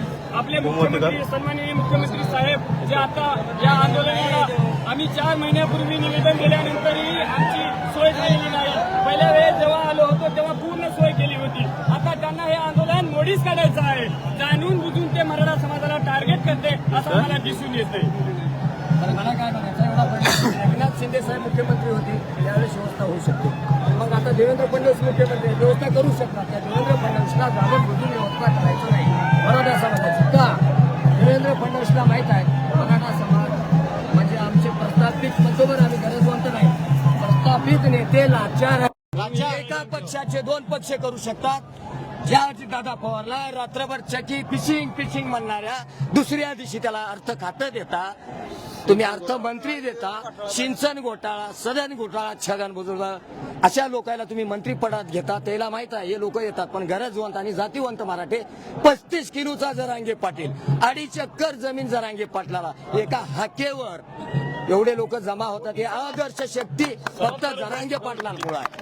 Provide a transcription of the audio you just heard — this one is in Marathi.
मुख्यमंत्री सन्माननीय मुख्यमंत्री साहेब जे आता या आंदोलनाला आम्ही चार महिन्यापूर्वी निवेदन दिल्यानंतरही आमची सोय झालेली नाही. पहिल्या वेळेस जेव्हा आलो होतो तेव्हा पूर्ण सोय केली होती. आता त्यांना हे आंदोलन मोडीच काढायचं आहे. जाणून बुजून ते मराठा समाजाला टार्गेट करते असं मला दिसून येतंय. तर मला काय म्हणायचं एवढा प्रश्न एकनाथ शिंदे साहेब मुख्यमंत्री होते त्यावेळेस व्यवस्था होऊ शकते. मग आता देवेंद्र फडणवीस मुख्यमंत्री व्यवस्था करू शकतात. त्या देवेंद्र फडणवीसला जाणून फडणवीसला माहीत आहे. मराठा समाज म्हणजे आमचे प्रस्थापित बरोबर आम्ही गरजवंत नाही. प्रस्थापित नेते लाचार. एका पक्षाचे दोन पक्ष करू शकतात. ज्या दादा पवारला रात्रभर चकी पिशिंग पिशिंग म्हणणाऱ्या दुसऱ्या दिवशी त्याला अर्थ खातं देता. तुम्ही अर्थमंत्री देता सिंचन घोटाळा सदन घोटाळा छगन बुजुर्ग अशा लोकांना तुम्ही मंत्रीपदात घेता त्याला माहीत आहे हे लोक येतात पण गरजवंत आणि जातीवंत मराठे पस्तीस किलोचा जरांगे पाटील अडीच चक्कर जमीन जरांगे पाटलाला एका हाकेवर. एवढे लोक जमा होतात हे आदर्श शक्ती फक्त जरांगे पाटलांमुळे आहे.